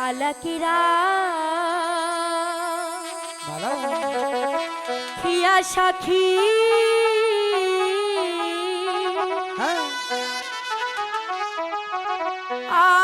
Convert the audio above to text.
হালাকিরা খিয়া সাখী। হ্যাঁ। আ